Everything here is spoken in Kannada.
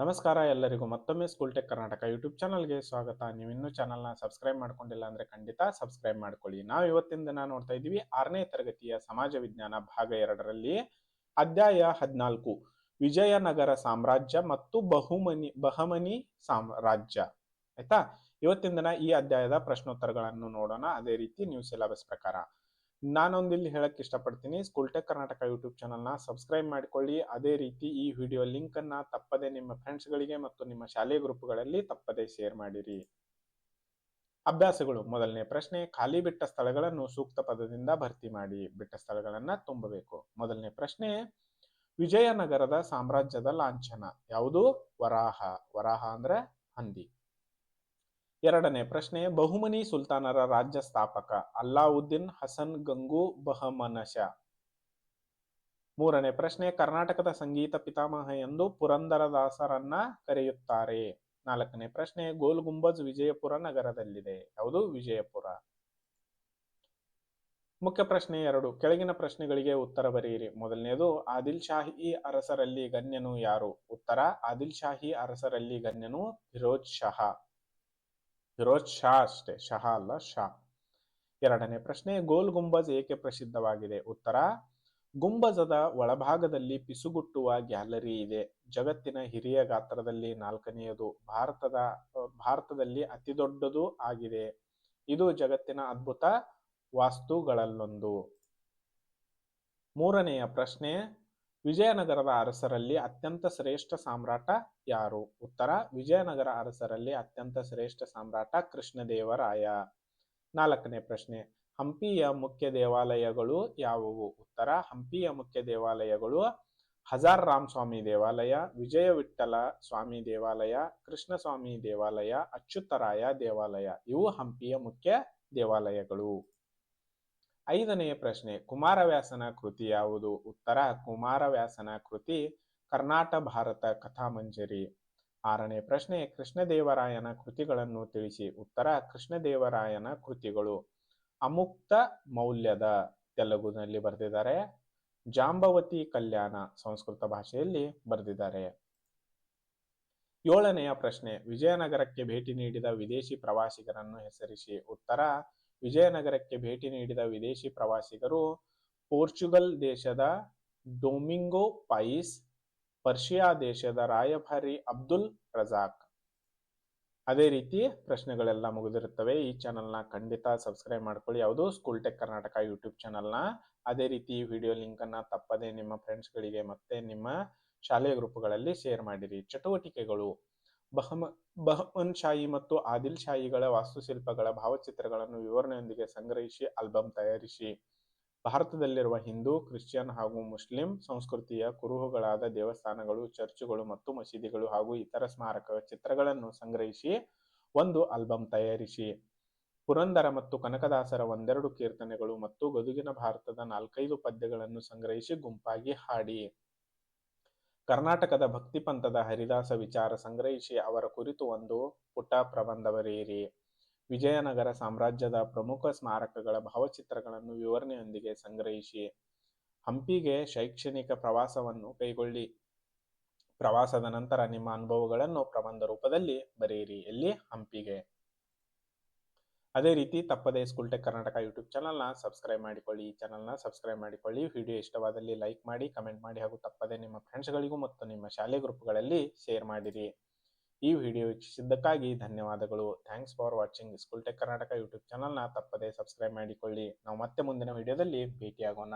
ನಮಸ್ಕಾರ ಎಲ್ಲರಿಗೂ. ಮತ್ತೊಮ್ಮೆ ಸ್ಕೂಲ್ ಟೆಕ್ ಕರ್ನಾಟಕ ಯೂಟ್ಯೂಬ್ ಚಾನಲ್ಗೆ ಸ್ವಾಗತ. ನೀವು ಇನ್ನೂ ಚಾನಲ್ನ ಸಬ್ಸ್ಕ್ರೈಬ್ ಮಾಡ್ಕೊಂಡಿಲ್ಲ ಅಂದರೆ ಖಂಡಿತ ಸಬ್ಸ್ಕ್ರೈಬ್ ಮಾಡ್ಕೊಳ್ಳಿ. ನಾವು ಇವತ್ತಿನ ದಿನ ನೋಡ್ತಾ ಇದ್ದೀವಿ ಆರನೇ ತರಗತಿಯ ಸಮಾಜ ವಿಜ್ಞಾನ ಭಾಗ ಎರಡರಲ್ಲಿ ಅಧ್ಯಾಯ ಹದಿನಾಲ್ಕು, ವಿಜಯನಗರ ಸಾಮ್ರಾಜ್ಯ ಮತ್ತು ಬಹುಮನಿ, ಬಹಮನಿ ಸಾಮ್ರಾಜ್ಯ. ಆಯ್ತಾ? ಇವತ್ತಿನ ದಿನ ಈ ಅಧ್ಯಾಯದ ಪ್ರಶ್ನೋತ್ತರಗಳನ್ನು ನೋಡೋಣ. ಅದೇ ರೀತಿ ನ್ಯೂ ಸಿಲೆಬಸ್ ಪ್ರಕಾರ. ನಾನೊಂದಿಲ್ಲಿ ಹೇಳಕ್ಕೆ ಇಷ್ಟಪಡ್ತೀನಿ. ಸ್ಕೂಲ್ ಟೆಕ್ ಕರ್ನಾಟಕ ಯೂಟ್ಯೂಬ್ ಚಾನಲ್ನ ಸಬ್ಸ್ಕ್ರೈಬ್ ಮಾಡಿಕೊಳ್ಳಿ. ಅದೇ ರೀತಿ ಈ ವಿಡಿಯೋ ಲಿಂಕ್ ಅನ್ನ ತಪ್ಪದೆ ನಿಮ್ಮ ಫ್ರೆಂಡ್ಸ್ಗಳಿಗೆ ಮತ್ತು ನಿಮ್ಮ ಶಾಲೆ ಗ್ರೂಪ್ಗಳಲ್ಲಿ ತಪ್ಪದೆ ಶೇರ್ ಮಾಡಿರಿ. ಅಭ್ಯಾಸಗಳು. ಮೊದಲನೇ ಪ್ರಶ್ನೆ, ಖಾಲಿ ಬಿಟ್ಟ ಸ್ಥಳಗಳನ್ನು ಸೂಕ್ತ ಪದದಿಂದ ಭರ್ತಿ ಮಾಡಿ. ಬಿಟ್ಟ ಸ್ಥಳಗಳನ್ನ ತುಂಬಬೇಕು. ಮೊದಲನೇ ಪ್ರಶ್ನೆ, ವಿಜಯನಗರದ ಸಾಮ್ರಾಜ್ಯದ ಲಾಂಛನ. ಯಾವುದು? ವರಾಹ. ವರಾಹ ಅಂದ್ರೆ ಹಂದಿ. ಎರಡನೇ ಪ್ರಶ್ನೆ, ಬಹುಮನಿ ಸುಲ್ತಾನರ ರಾಜ್ಯ ಸ್ಥಾಪಕ ಅಲ್ಲಾವುದ್ದೀನ್ ಹಸನ್ ಗಂಗು ಬಹಮನಶ. ಮೂರನೇ ಪ್ರಶ್ನೆ, ಕರ್ನಾಟಕದ ಸಂಗೀತ ಪಿತಾಮಹ ಎಂದು ಪುರಂದರದಾಸರನ್ನ ಕರೆಯುತ್ತಾರೆ. ನಾಲ್ಕನೇ ಪ್ರಶ್ನೆ, ಗೋಲ್ ಗುಂಬಜ್ ವಿಜಯಪುರ ನಗರದಲ್ಲಿದೆ. ಯಾವುದು ವಿಜಯಪುರ. ಮುಖ್ಯ ಪ್ರಶ್ನೆ ಎರಡು, ಕೆಳಗಿನ ಪ್ರಶ್ನೆಗಳಿಗೆ ಉತ್ತರ ಬರೆಯಿರಿ. ಮೊದಲನೆಯದು ಆದಿಲ್ ಶಾಹಿ ಅರಸರಲ್ಲಿ ಗಣ್ಯನು ಯಾರು? ಉತ್ತರ, ಆದಿಲ್ ಶಾಹಿ ಅರಸರಲ್ಲಿ ಗಣ್ಯನು ಫಿರೋಜ್ ಶಹಾ ಫಿರೋಜ್ ಶಾ ಅಷ್ಟೇ ಶಹ ಅಲ್ಲ ಶಾ. ಎರಡನೇ ಪ್ರಶ್ನೆ, ಗೋಲ್ ಗುಂಬಜ್ ಏಕೆ ಪ್ರಸಿದ್ಧವಾಗಿದೆ? ಉತ್ತರ, ಗುಂಬಜದ ಒಳಭಾಗದಲ್ಲಿ ಪಿಸುಗುಟ್ಟುವ ಗ್ಯಾಲರಿ ಇದೆ. ಜಗತ್ತಿನ ಹಿರಿಯ ಗಾತ್ರದಲ್ಲಿ ನಾಲ್ಕನೆಯದು, ಭಾರತದ, ಭಾರತದಲ್ಲಿ ಅತಿ ದೊಡ್ಡದು ಆಗಿದೆ. ಇದು ಜಗತ್ತಿನ ಅದ್ಭುತ ವಾಸ್ತುಗಳಲ್ಲೊಂದು. ಮೂರನೆಯ ಪ್ರಶ್ನೆ ವಿಜಯನಗರದ ಅರಸರಲ್ಲಿ ಅತ್ಯಂತ ಶ್ರೇಷ್ಠ ಸಾಮ್ರಾಟ ಯಾರು? ಉತ್ತರ, ವಿಜಯನಗರ ಅರಸರಲ್ಲಿ ಅತ್ಯಂತ ಶ್ರೇಷ್ಠ ಸಾಮ್ರಾಟ ಕೃಷ್ಣದೇವರಾಯ. ನಾಲ್ಕನೇ ಪ್ರಶ್ನೆ, ಹಂಪಿಯ ಮುಖ್ಯ ದೇವಾಲಯಗಳು ಯಾವುವು? ಉತ್ತರ, ಹಂಪಿಯ ಮುಖ್ಯ ದೇವಾಲಯಗಳು ಹಜಾರ್ ರಾಮ್ ಸ್ವಾಮಿ ದೇವಾಲಯ ವಿಜಯ ವಿಠಲ ಸ್ವಾಮಿ ದೇವಾಲಯ, ಕೃಷ್ಣಸ್ವಾಮಿ ದೇವಾಲಯ, ಅಚ್ಯುತರಾಯ ದೇವಾಲಯ. ಇವು ಹಂಪಿಯ ಮುಖ್ಯ ದೇವಾಲಯಗಳು. ಐದನೆಯ ಪ್ರಶ್ನೆ, ಕುಮಾರವ್ಯಾಸನ ಕೃತಿ ಯಾವುದು? ಉತ್ತರ, ಕುಮಾರವ್ಯಾಸನ ಕೃತಿ, ಕರ್ನಾಟ ಭಾರತ ಕಥಾಮಂಜರಿ ಆರನೇ ಪ್ರಶ್ನೆ, ಕೃಷ್ಣದೇವರಾಯನ ಕೃತಿಗಳನ್ನು ತಿಳಿಸಿ. ಉತ್ತರ, ಕೃಷ್ಣದೇವರಾಯನ ಕೃತಿಗಳು. ಅಮುಕ್ತ ಮೌಲ್ಯದ ತೆಲುಗುನಲ್ಲಿ ಬರೆದಿದ್ದಾರೆ. ಜಾಂಬವತಿ ಕಲ್ಯಾಣ ಸಂಸ್ಕೃತ ಭಾಷೆಯಲ್ಲಿ ಬರೆದಿದ್ದಾರೆ. ಏಳನೆಯ ಪ್ರಶ್ನೆ, ವಿಜಯನಗರಕ್ಕೆ ಭೇಟಿ ನೀಡಿದ ವಿದೇಶಿ ಪ್ರವಾಸಿಗರನ್ನು ಹೆಸರಿಸಿ. ಉತ್ತರ ವಿಜಯನಗರಕ್ಕೆ ಭೇಟಿ ನೀಡಿದ ವಿದೇಶಿ ಪ್ರವಾಸಿಗರು, ಪೋರ್ಚುಗಲ್ ದೇಶದ ಡೊಮಿಂಗೋ ಪೈಸ್, ಪರ್ಷಿಯಾ ದೇಶದ ರಾಯಭಾರಿ ಅಬ್ದುಲ್ ರಜಾಕ್. ಅದೇ ರೀತಿ ಪ್ರಶ್ನೆಗಳೆಲ್ಲ ಮುಗಿದಿರುತ್ತವೆ. ಈ ಚಾನಲ್ನ ಖಂಡಿತ ಸಬ್ಸ್ಕ್ರೈಬ್ ಮಾಡ್ಕೊಳ್ಳಿ. ಯಾವುದು ಸ್ಕೂಲ್ ಟೆಕ್ ಕರ್ನಾಟಕ ಯೂಟ್ಯೂಬ್ ಚಾನಲ್ನ. ಅದೇ ರೀತಿ ಈ ವಿಡಿಯೋ ಲಿಂಕ್ ಅನ್ನ ತಪ್ಪದೆ ನಿಮ್ಮ ಫ್ರೆಂಡ್ಸ್ಗಳಿಗೆ ಮತ್ತೆ ನಿಮ್ಮ ಶಾಲೆಯ ಗ್ರೂಪ್ಗಳಲ್ಲಿ ಶೇರ್ ಮಾಡಿರಿ. ಚಟುವಟಿಕೆಗಳು. ಬಹಮ ಬಹಮನ್ ಶಾಹಿ ಮತ್ತು ಆದಿಲ್ ಶಾಹಿಗಳ ವಾಸ್ತುಶಿಲ್ಪಗಳ ಭಾವಚಿತ್ರಗಳನ್ನು ವಿವರಣೆಯೊಂದಿಗೆ ಸಂಗ್ರಹಿಸಿ ಆಲ್ಬಮ್ ತಯಾರಿಸಿ. ಭಾರತದಲ್ಲಿರುವ ಹಿಂದೂ, ಕ್ರಿಶ್ಚಿಯನ್ ಹಾಗೂ ಮುಸ್ಲಿಂ ಸಂಸ್ಕೃತಿಯ ಕುರುಹುಗಳಾದ ದೇವಸ್ಥಾನಗಳು, ಚರ್ಚುಗಳು ಮತ್ತು ಮಸೀದಿಗಳು ಹಾಗೂ ಇತರ ಸ್ಮಾರಕ ಚಿತ್ರಗಳನ್ನು ಸಂಗ್ರಹಿಸಿ, ಒಂದು ಆಲ್ಬಮ್ ತಯಾರಿಸಿ. ಪುರಂದರ ಮತ್ತು ಕನಕದಾಸರ ಒಂದೆರಡು ಕೀರ್ತನೆಗಳು ಮತ್ತು ಗದುಗಿನ ಭಾರತದ ನಾಲ್ಕೈದು ಪದ್ಯಗಳನ್ನು ಸಂಗ್ರಹಿಸಿ ಗುಂಪಾಗಿ ಹಾಡಿ. ಕರ್ನಾಟಕದ ಭಕ್ತಿ ಪಂಥದ ಹರಿದಾಸ ವಿಚಾರ ಸಂಗ್ರಹಿಸಿ ಅವರ ಕುರಿತು ಒಂದು ಪುಟ ಪ್ರಬಂಧ ಬರೆಯಿರಿ ವಿಜಯನಗರ ಸಾಮ್ರಾಜ್ಯದ ಪ್ರಮುಖ ಸ್ಮಾರಕಗಳ ಭಾವಚಿತ್ರಗಳನ್ನು ವಿವರಣೆಯೊಂದಿಗೆ ಸಂಗ್ರಹಿಸಿ. ಹಂಪಿಗೆ ಶೈಕ್ಷಣಿಕ ಪ್ರವಾಸವನ್ನು ಕೈಗೊಳ್ಳಿ. ಪ್ರವಾಸದ ನಂತರ ನಿಮ್ಮ ಅನುಭವಗಳನ್ನು ಪ್ರಬಂಧ ರೂಪದಲ್ಲಿ ಬರೆಯಿರಿ. ಎಲ್ಲಿ? ಹಂಪಿಗೆ. ಅದೇ ರೀತಿ ತಪ್ಪದೇ ಸ್ಕೂಲ್ ಟೆಕ್ ಕರ್ನಾಟಕ ಯೂಟ್ಯೂಬ್ ಚಾನಲ್ನ ಸಬ್ಸ್ಕ್ರೈಬ್ ಮಾಡಿಕೊಳ್ಳಿ. ಈ ಚಾನಲ್ನ ಸಬ್ಸ್ಕ್ರೈಬ್ ಮಾಡಿಕೊಳ್ಳಿ. ವಿಡಿಯೋ ಇಷ್ಟವಾದಲ್ಲಿ ಲೈಕ್ ಮಾಡಿ ಕಮೆಂಟ್ ಮಾಡಿ ಹಾಗೂ ತಪ್ಪದೇ ನಿಮ್ಮ ಫ್ರೆಂಡ್ಸ್ಗಳಿಗೂ ಮತ್ತು ನಿಮ್ಮ ಶಾಲೆ ಗ್ರೂಪ್ಗಳಲ್ಲಿ ಶೇರ್ ಮಾಡಿರಿ. ಈ ವಿಡಿಯೋ ವೀಕ್ಷಿಸಿದ್ದಕ್ಕಾಗಿ ಧನ್ಯವಾದಗಳು. Thanks for watching school tech Karnataka YouTube ಚಾನಲ್ನ ತಪ್ಪದೇ ಸಬ್ಸ್ಕ್ರೈಬ್ ಮಾಡಿಕೊಳ್ಳಿ. ನಾವು ಮತ್ತೆ ಮುಂದಿನ ವಿಡಿಯೋದಲ್ಲಿ ಭೇಟಿಯಾಗೋಣ.